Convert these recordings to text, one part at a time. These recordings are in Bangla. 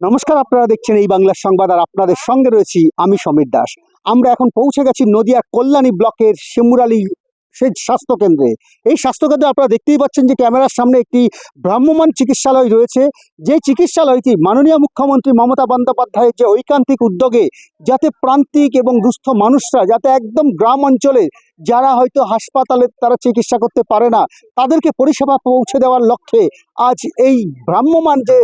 নমস্কার, আপনারা দেখছেন এই বাংলার সংবাদ আর আপনাদের সঙ্গে রয়েছি আমি সমীর দাস। আমরা এখন পৌঁছে গেছি নদিয়া কল্যাণী ব্লকের শিমুরালী সেই স্বাস্থ্যকেন্দ্রে এই স্বাস্থ্যকেন্দ্রে আপনারা দেখতেই পাচ্ছেন যে ক্যামেরার সামনে একটি ভ্রাম্যমান চিকিৎসালয় রয়েছে। যে চিকিৎসালয়টি মাননীয় মুখ্যমন্ত্রী মমতা বন্দ্যোপাধ্যায়ের যে ঐকান্তিক উদ্যোগে যাতে প্রান্তিক এবং দুস্থ মানুষরা যাতে একদম গ্রাম অঞ্চলে যারা হয়তো হাসপাতালে তারা চিকিৎসা করতে পারে না, তাদেরকে পরিষেবা পৌঁছে দেওয়ার লক্ষ্যে আজ এই ভ্রাম্যমান যে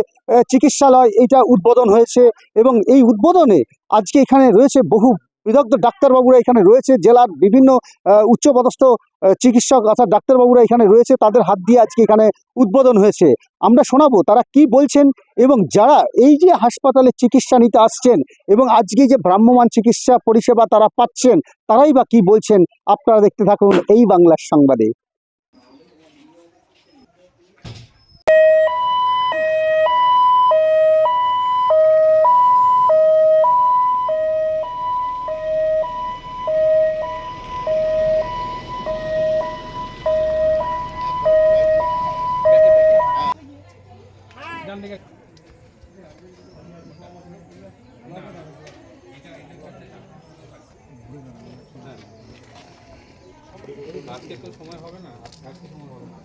চিকিৎসালয় এটা উদ্বোধন হয়েছে এবং এই উদ্বোধনে আজকে এখানে রয়েছে বহু বিদগ্ধ ডাক্তারবাবুরা এখানে রয়েছে, জেলার বিভিন্ন উচ্চপদস্থ চিকিৎসক অর্থাৎ ডাক্তারবাবুরা এখানে রয়েছে, তাদের হাত দিয়ে আজকে এখানে উদ্বোধন হয়েছে। আমরা শোনাবো তারা কি বলছেন এবং যারা এই যে হাসপাতালে চিকিৎসা নিতে আসছেন এবং আজকে যে ভ্রাম্যমান চিকিৎসা পরিষেবা তারা পাচ্ছেন, তারাই বা কি বলছেন? আপনারা দেখতে থাকুন এই বাংলার সংবাদে। আজকে তো সময় হবে না? আজকে সময় হবে না।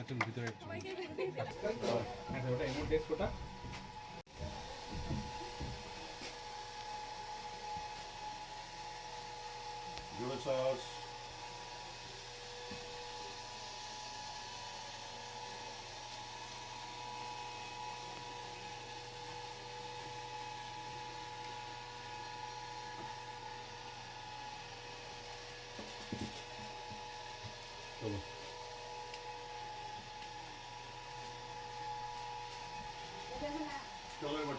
চল ভিতরে একটু হ্যাঁ ওটা এমন ডেস্ক ওটা চলো এবার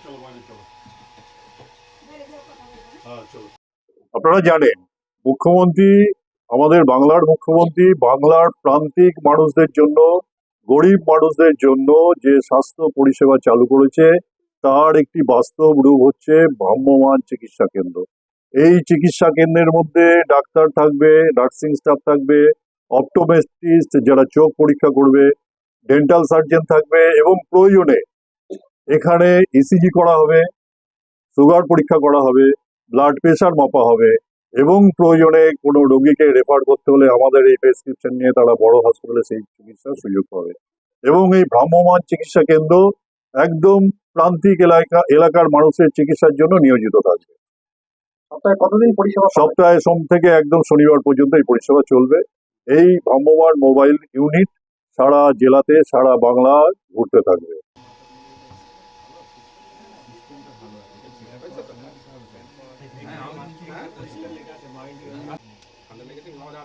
চলো বাইরে চলো। হ্যাঁ চলো। আপনারা জানেন মুখ্যমন্ত্রী আমাদের বাংলার মুখ্যমন্ত্রী বাংলার প্রান্তিক মানুষদের জন্য গরিব মানুষদের জন্য যে স্বাস্থ্য পরিষেবা চালু করেছে তার একটি বাস্তব রূপ হচ্ছে ভ্রাম্যমান চিকিৎসা কেন্দ্র। এই চিকিৎসা কেন্দ্রের মধ্যে ডাক্তার থাকবে নার্সিং স্টাফ থাকবে অপটোমেট্রিস্ট যারা চোখ পরীক্ষা করবে ডেন্টাল সার্জন থাকবে এবং প্রয়োজনে এখানে ইসিজি করা হবে সুগার পরীক্ষা করা হবে ব্লাড প্রেশার মাপা হবে এবং প্রয়োজনে কোনো রোগীকে রেফার করতে হলে আমাদের এই প্রেসক্রিপশন নিয়ে তারা বড় হসপিটালে সেই চিকিৎসার সুযোগ পাবে। এবং এই ভ্রাম্যমান চিকিৎসা কেন্দ্র একদম প্রান্তিক এলাকা এলাকার মানুষের চিকিৎসার জন্য নিয়োজিত থাকবে। সপ্তাহে কতদিন পরিষেবা সপ্তাহে সোম থেকে একদম শনিবার পর্যন্ত এই পরিষেবা চলবে। এই ভ্রাম্যমান মোবাইল ইউনিট সারা জেলাতে সারা বাংলা ঘুরতে থাকবে।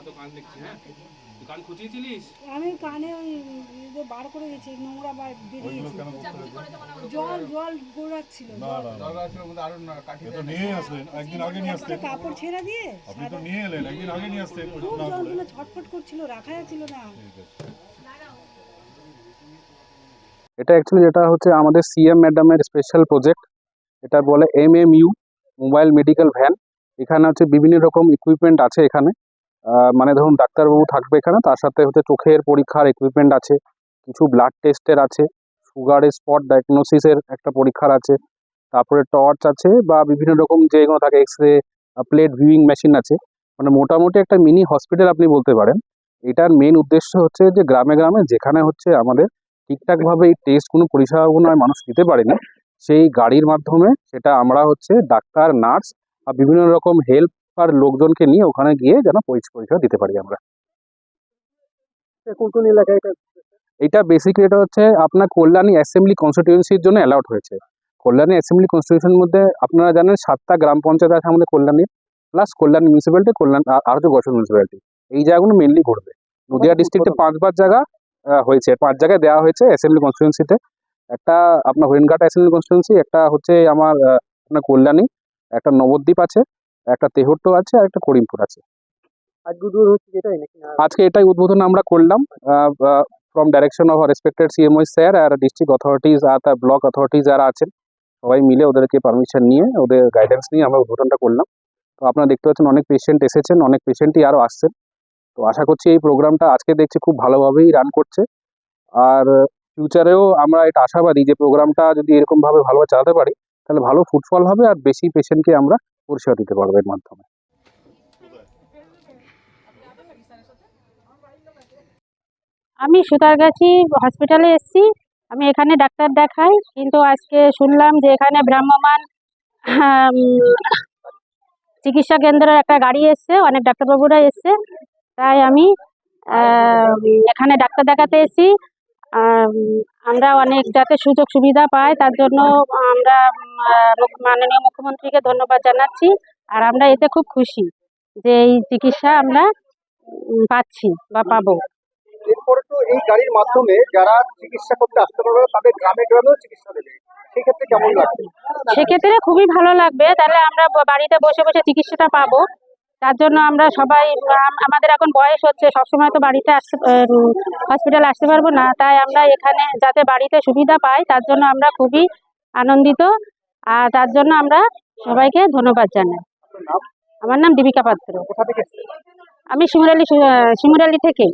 তো কান দেখছি হ্যাঁ? খুঁচিয়েছিলিস আমি কানে ওই যে বার করে গেছি নোংরা বার বেরিয়েছে। জল জল গোড়াচ্ছিল কাপড় ছেড়ে দিয়ে খুব ছটফট করছিল রাখা যাচ্ছিল না। এটা অ্যাকচুয়ালি যেটা হচ্ছে আমাদের সিএম ম্যাডামের স্পেশাল প্রজেক্ট এটা বলে M M U mobile medical van এখানে হচ্ছে বিভিন্ন রকম ইকুইপমেন্ট আছে এখানে। মানে ধরুন ডাক্তারবাবু থাকবে এখানে, তার সাথে হচ্ছে চোখের পরীক্ষার ইকুইপমেন্ট আছে, কিছু ব্লাড টেস্টের আছে সুগারের স্পট ডায়াগনোসিসের একটা পরীক্ষার আছে, তারপরে টর্চ আছে বা বিভিন্ন রকম যে যেগুলো থাকে X ray plate viewing machine আছে। মানে মোটামুটি একটা মিনি হসপিটাল আপনি বলতে পারেন। এটার মেন উদ্দেশ্য হচ্ছে যে গ্রামে গ্রামে যেখানে হচ্ছে আমাদের ঠিকঠাকভাবে এই টেস্ট কোনো পরিষেবাগুলো মানুষ নিতে পারেনি, সেই গাড়ির মাধ্যমে সেটা আমরা হচ্ছে ডাক্তার নার্স আর বিভিন্ন রকম হেল্প আর লোকজনকে নিয়ে ওখানে গিয়ে যেন পরিষ- পরিষেবা দিতে পারি আমরা। কোন কোন এলাকায় এটা এটা বেসিক্যালি এটা হচ্ছে আপনার কল্যাণী অ্যাসেম্বলি কনস্টিটিউয়েন্সির জন্য অ্যালাউড হয়েছে। কল্যাণী অ্যাসেম্বলি কনস্টিটিউশনের মধ্যে আপনারা জানেন সাতটা গ্রাম পঞ্চায়েত আছে আমাদের কল্যাণীর প্লাস কল্যাণ মিউনিসিপ্যালিটি কল্যাণ আর হচ্ছে গঠন মিউনিসিপ্যালিটি এই জায়গাগুলো মেনলি ঘুরবে। নদিয়া ডিস্ট্রিক্টে পাঁচবার জায়গা হয়েছে। পাঁচ জায়গায় দেওয়া হয়েছে অ্যাসেম্বলি কনস্টিটিউয়েন্সিতে একটা আপনার হরিণঘাট অ্যাসেম্বলি কনস্টিটুয়েন্সি একটা হচ্ছে আমার আপনার কল্যাণী একটা নবদ্বীপ আছে। একটা তেহট্ট আছে আর একটা করিমপুর আছে। আজকে এটাই নাকি? না আজকে এটাই উদ্বোধন আমরা করলাম। From direction of respected CMO sir R district authorities আর তার ব্লক অথরিটিজ যারা আছেন সবাই মিলে ওদেরকে পারমিশন নিয়ে ওদের গাইডেন্স নিয়ে আমরা উদ্বোধনটা করলাম। তো আপনারা দেখতে পাচ্ছেন অনেক পেশেন্ট এসেছেন অনেক পেশেন্টই আরও আসছেন। তো আশা করছি এই প্রোগ্রামটা আজকে দেখছি খুব ভালোভাবেই রান করছে। আর ফিউচারেও আমরা এটা আশাবাদী যে প্রোগ্রামটা যদি এরকমভাবে ভালোভাবে চালাতে পারি তাহলে ভালো ফুটফল হবে আর বেশি পেশেন্টকে আমরা পরিষেবা দিতে পারব এর মাধ্যমে। আমি সুতারগাছি হসপিটালে এসেছি। আমি এখানে ডাক্তার দেখাই, কিন্তু আজকে শুনলাম যে এখানে ভ্রাম্যমান চিকিৎসা কেন্দ্রের একটা গাড়ি এসছে, অনেক ডাক্তারবাবুরা এসছে। তাই আমি, এখানে ডাক্তার দেখাতে এসেছি। আমরা অনেক যাতে সুযোগ সুবিধা পাই তার জন্য আমরা মাননীয় মুখ্যমন্ত্রীকে ধন্যবাদ জানাচ্ছি। আর আমরা এতে খুব খুশি যে এই চিকিৎসা আমরা পাচ্ছি বা পাবো। এরপরে তো এই গাড়ির মাধ্যমে যারা চিকিৎসা করতে আসতে পারবে তাদের গ্রামে গ্রামেও চিকিৎসা দেবে। সেক্ষেত্রে কেমন লাগবে? সেক্ষেত্রে খুবই ভালো লাগবে। তাহলে আমরা বাড়িতে বসে বসে চিকিৎসাটা পাবো। তার জন্য আমরা সবাই আমাদের এখন বয়স হচ্ছে সবসময় তো বাড়িতে আসতে হসপিটাল আসতে পারব না। তাই আমরা এখানে যাতে বাড়িতে সুবিধা পাই তার জন্য আমরা খুবই আনন্দিত। আর তার জন্য আমরা সবাইকে ধন্যবাদ জানাই। আমার নাম দীপিকা পাত্র। আমি শিমুরালি শিমুরালি থেকেই।